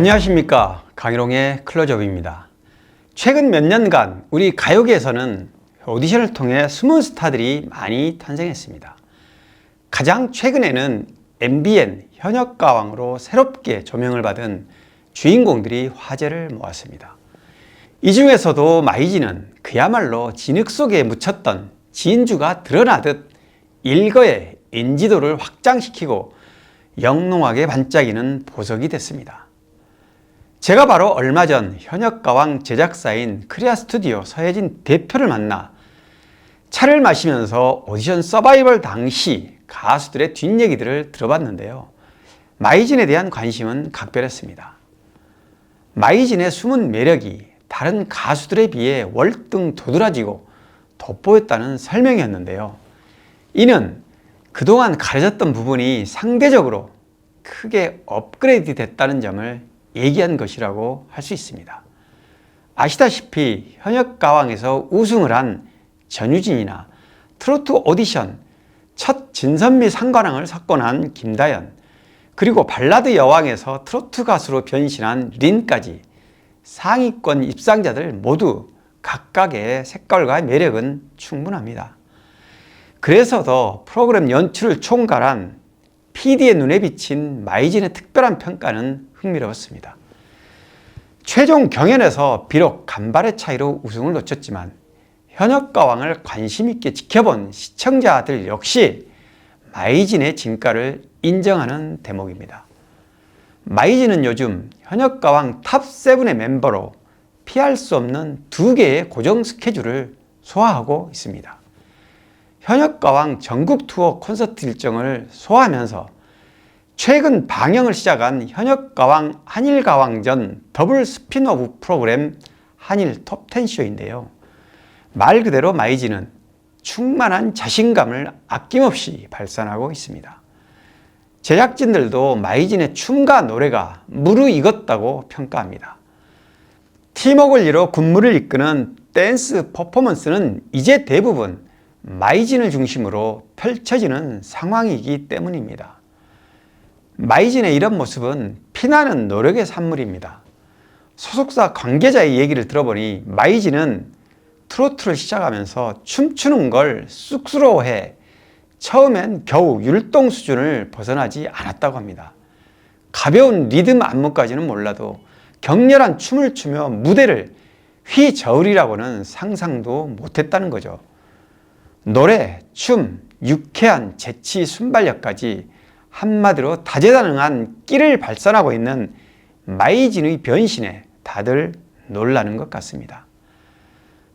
안녕하십니까 강희롱의 클로즈업입니다. 최근 몇 년간 우리 가요계에서는 오디션을 통해 숨은 스타들이 많이 탄생했습니다. 가장 최근에는 MBN 현역가왕으로 새롭게 조명을 받은 주인공들이 화제를 모았습니다. 이 중에서도 마이지는 그야말로 진흙 속에 묻혔던 진주가 드러나듯 일거에 인지도를 확장시키고 영롱하게 반짝이는 보석이 됐습니다. 제가 바로 얼마 전 현역가왕 제작사인 크리아 스튜디오 서혜진 대표를 만나 차를 마시면서 오디션 서바이벌 당시 가수들의 뒷얘기들을 들어봤는데요. 마이진에 대한 관심은 각별했습니다. 마이진의 숨은 매력이 다른 가수들에 비해 월등 도드라지고 돋보였다는 설명이었는데요. 이는 그동안 가려졌던 부분이 상대적으로 크게 업그레이드 됐다는 점을 얘기한 것이라고 할 수 있습니다. 아시다시피 현역 가왕에서 우승을 한 전유진이나 트로트 오디션 첫 진선미 상관왕을 석권한 김다연 그리고 발라드 여왕에서 트로트 가수로 변신한 린까지 상위권 입상자들 모두 각각의 색깔과 매력은 충분합니다. 그래서 더 프로그램 연출을 총괄한 PD의 눈에 비친 마이진의 특별한 평가는 흥미로웠습니다. 최종 경연에서 비록 간발의 차이로 우승을 놓쳤지만 현역 가왕을 관심 있게 지켜본 시청자들 역시 마이진의 진가를 인정하는 대목입니다. 마이진은 요즘 현역 가왕 탑7의 멤버로 피할 수 없는 두 개의 고정 스케줄을 소화하고 있습니다. 현역 가왕 전국 투어 콘서트 일정을 소화하면서 최근 방영을 시작한 현역가왕 한일가왕전 더블 스피노브 프로그램 한일 톱10 쇼인데요. 말 그대로 마이지는 충만한 자신감을 아낌없이 발산하고 있습니다. 제작진들도 마이진의 춤과 노래가 무르익었다고 평가합니다. 팀워크를 이뤄 군무를 이끄는 댄스 퍼포먼스는 이제 대부분 마이진을 중심으로 펼쳐지는 상황이기 때문입니다. 마이진의 이런 모습은 피나는 노력의 산물입니다. 소속사 관계자의 얘기를 들어보니 마이진은 트로트를 시작하면서 춤추는 걸 쑥스러워해 처음엔 겨우 율동 수준을 벗어나지 않았다고 합니다. 가벼운 리듬 안무까지는 몰라도 격렬한 춤을 추며 무대를 휘저으리라고는 상상도 못했다는 거죠. 노래, 춤, 유쾌한 재치 순발력까지 한마디로 다재다능한 끼를 발산하고 있는 마이진의 변신에 다들 놀라는 것 같습니다.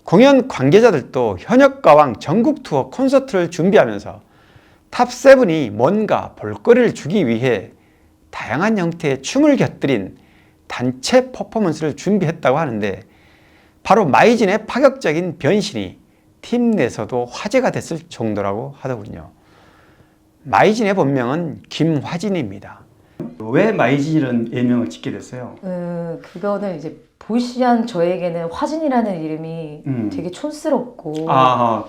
공연 관계자들도 현역가왕 전국 투어 콘서트를 준비하면서 탑7이 뭔가 볼거리를 주기 위해 다양한 형태의 춤을 곁들인 단체 퍼포먼스를 준비했다고 하는데 바로 마이진의 파격적인 변신이 팀 내에서도 화제가 됐을 정도라고 하더군요. 마이진의 본명은 김화진입니다. 왜 마이진이라는 예명을 짓게 됐어요? 음, 그거는 이제 보시한 저에게는 화진이라는 이름이 음. 되게 촌스럽고 아,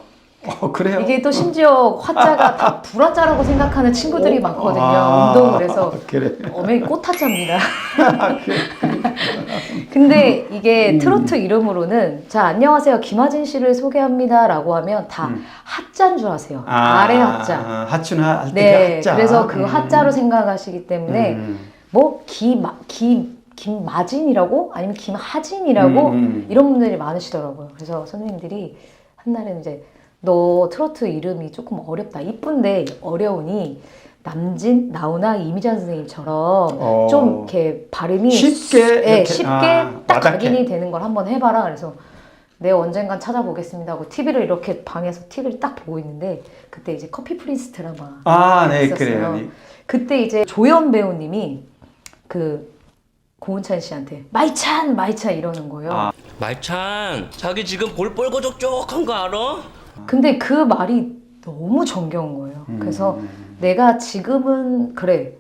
어, 그래요? 이게 또 심지어 화자가 다 불화자라고 생각하는 친구들이 오, 많거든요. 아, 운동을 해서 그래. 어메이 꽃화자입니다. 근데 이게 음. 트로트 이름으로는 자 안녕하세요 김하진 씨를 소개합니다라고 하면 다 음. 하자인 줄 아세요. 아, 래 하자. 아, 하춘하 할때 네, 하자. 그래서 그 음. 하자로 생각하시기 때문에 음. 뭐 기마 기 김마진이라고 아니면 김하진이라고 음, 음. 이런 분들이 많으시더라고요. 그래서 선생님들이 한날은 이제 너 트로트 이름이 조금 어렵다. 이쁜데 어려우니 남진, 나훈아, 이미자 선생님처럼 어. 좀 이렇게 발음이 쉽게 네, 이렇게, 쉽게 아, 딱 와닿게. 각인이 되는 걸 한번 해봐라. 그래서 내 언젠간 찾아보겠습니다 하고 TV를 이렇게 방에서 TV를 딱 보고 있는데 그때 이제 커피 프린스 드라마 아, 네, 있었어요. 그래요. 네. 그때 이제 조연 배우님이 그 고은찬 씨한테 마이찬 마이찬 이러는 거예요. 아. 말찬 자기 지금 볼 뻘거적적한 거 알아? 근데 그 말이 너무 정겨운 거예요. 음. 그래서 내가 지금은 그래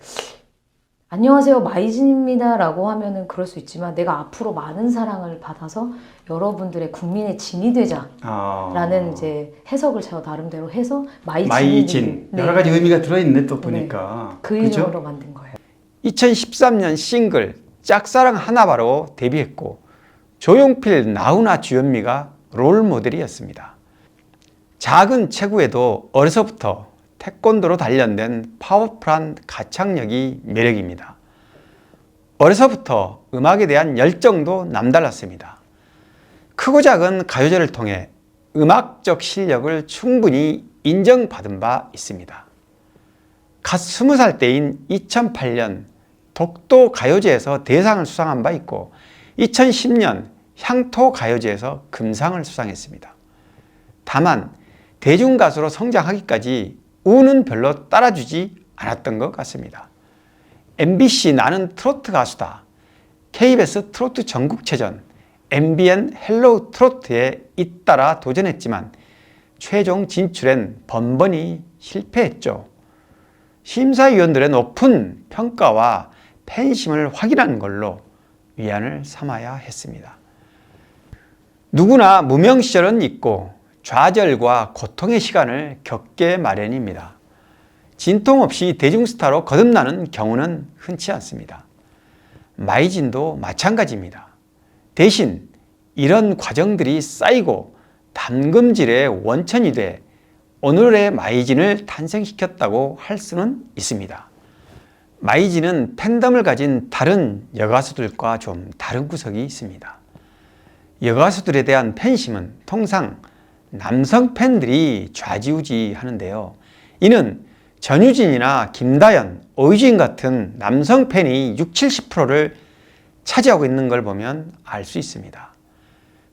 안녕하세요 마이진입니다 라고 하면은 그럴 수 있지만 내가 앞으로 많은 사랑을 받아서 여러분들의 국민의 진이 되자 라는 아. 이제 해석을 제가 나름대로 해서 마이진 마이진 여러 가지 의미가 들어있네 또 보니까 그 그죠? 이름으로 만든 거예요. 2013년 싱글 짝사랑 하나바로 데뷔했고 조용필, 나훈아, 주현미가 롤 모델이었습니다. 작은 체구에도 어려서부터 태권도로 단련된 파워풀한 가창력이 매력입니다. 어려서부터 음악에 대한 열정도 남달랐습니다. 크고 작은 가요제를 통해 음악적 실력을 충분히 인정받은 바 있습니다. 갓 20살 때인 2008년 독도 가요제에서 대상을 수상한 바 있고 2010년 향토 가요제에서 금상을 수상했습니다. 다만 대중가수로 성장하기까지 우는 별로 따라주지 않았던 것 같습니다. MBC 나는 트로트 가수다. KBS 트로트 전국체전, MBN 헬로우 트로트에 잇따라 도전했지만 최종 진출엔 번번이 실패했죠. 심사위원들의 높은 평가와 팬심을 확인한 걸로 위안을 삼아야 했습니다. 누구나 무명 시절은 있고 좌절과 고통의 시간을 겪게 마련입니다. 진통 없이 대중스타로 거듭나는 경우는 흔치 않습니다. 마이진도 마찬가지입니다. 대신 이런 과정들이 쌓이고 담금질의 원천이 돼 오늘의 마이진을 탄생시켰다고 할 수는 있습니다. 마이진은 팬덤을 가진 다른 여가수들과 좀 다른 구석이 있습니다. 여가수들에 대한 팬심은 통상 남성 팬들이 좌지우지 하는데요. 이는 전유진이나 김다연, 오유진 같은 남성 팬이 60, 70%를 차지하고 있는 걸 보면 알 수 있습니다.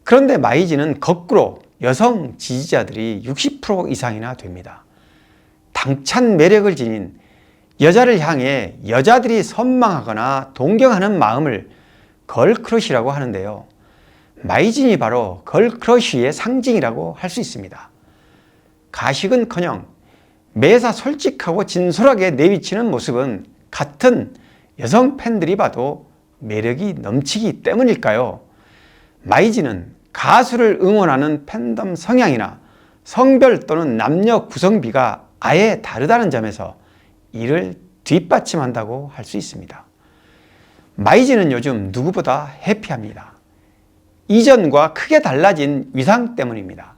그런데 마이진은 거꾸로 여성 지지자들이 60% 이상이나 됩니다. 당찬 매력을 지닌 여자를 향해 여자들이 선망하거나 동경하는 마음을 걸크러쉬라고 하는데요. 마이진이 바로 걸크러쉬의 상징이라고 할 수 있습니다. 가식은커녕 매사 솔직하고 진솔하게 내비치는 모습은 같은 여성 팬들이 봐도 매력이 넘치기 때문일까요? 마이진은 가수를 응원하는 팬덤 성향이나 성별 또는 남녀 구성비가 아예 다르다는 점에서 이를 뒷받침한다고 할 수 있습니다. 마이진은 요즘 누구보다 해피합니다. 이전과 크게 달라진 위상 때문입니다.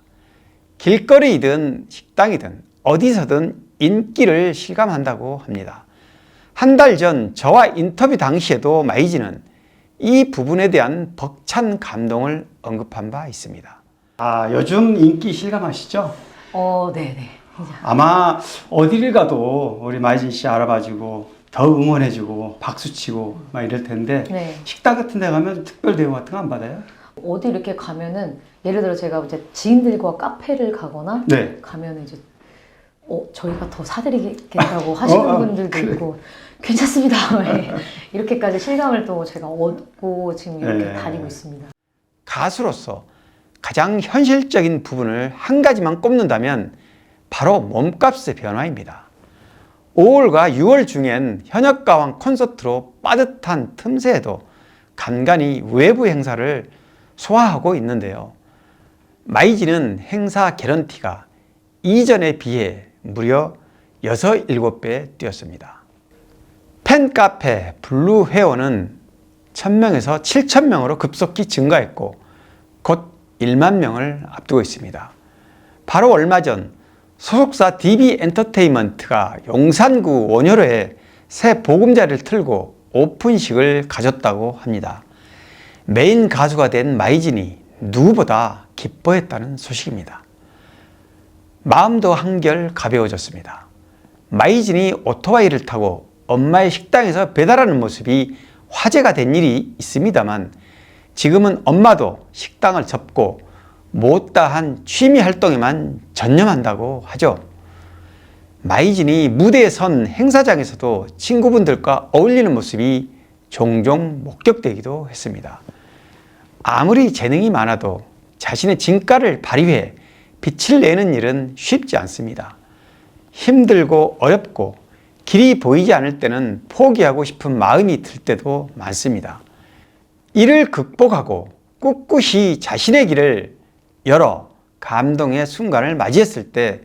길거리이든 식당이든 어디서든 인기를 실감한다고 합니다. 한 달 전 저와 인터뷰 당시에도 마이진은 이 부분에 대한 벅찬 감동을 언급한 바 있습니다. 아, 요즘 인기 실감하시죠? 어, 네네. 아마 어디를 가도 우리 마이진 씨 알아봐주고 더 응원해주고 박수치고 막 이럴 텐데 네. 식당 같은 데 가면 특별 대우 같은 거 안 받아요? 어디 이렇게 가면은 예를 들어 제가 이제 지인들과 카페를 가거나 네. 가면 이제 어 저희가 더 사드리겠다고 하시는 어, 어, 분들도 그래. 있고 괜찮습니다. 네. 이렇게까지 실감을 또 제가 얻고 지금 이렇게 네. 다니고 있습니다. 가수로서 가장 현실적인 부분을 한 가지만 꼽는다면 바로 몸값의 변화입니다. 5월과 6월 중엔 현역 가왕 콘서트로 빠듯한 틈새에도 간간히 외부 행사를 소화하고 있는데요. 마이지는 행사 개런티가 이전에 비해 무려 6, 7배 뛰었습니다. 팬카페 블루 회원은 1000명에서 7000명으로 급속히 증가했고 곧 1만 명을 앞두고 있습니다. 바로 얼마 전 소속사 DB 엔터테인먼트가 용산구 원효로에 새 보금자리를 틀고 오픈식을 가졌다고 합니다. 메인 가수가 된 마이진이 누구보다 기뻐했다는 소식입니다. 마음도 한결 가벼워졌습니다. 마이진이 오토바이를 타고 엄마의 식당에서 배달하는 모습이 화제가 된 일이 있습니다만 지금은 엄마도 식당을 접고 못다한 취미 활동에만 전념한다고 하죠. 마이진이 무대에 선 행사장에서도 친구분들과 어울리는 모습이 종종 목격되기도 했습니다. 아무리 재능이 많아도 자신의 진가를 발휘해 빛을 내는 일은 쉽지 않습니다. 힘들고 어렵고 길이 보이지 않을 때는 포기하고 싶은 마음이 들 때도 많습니다. 이를 극복하고 꿋꿋이 자신의 길을 열어 감동의 순간을 맞이했을 때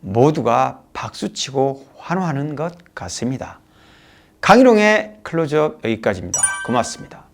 모두가 박수치고 환호하는 것 같습니다. 강희롱의 클로즈업 여기까지입니다. 고맙습니다.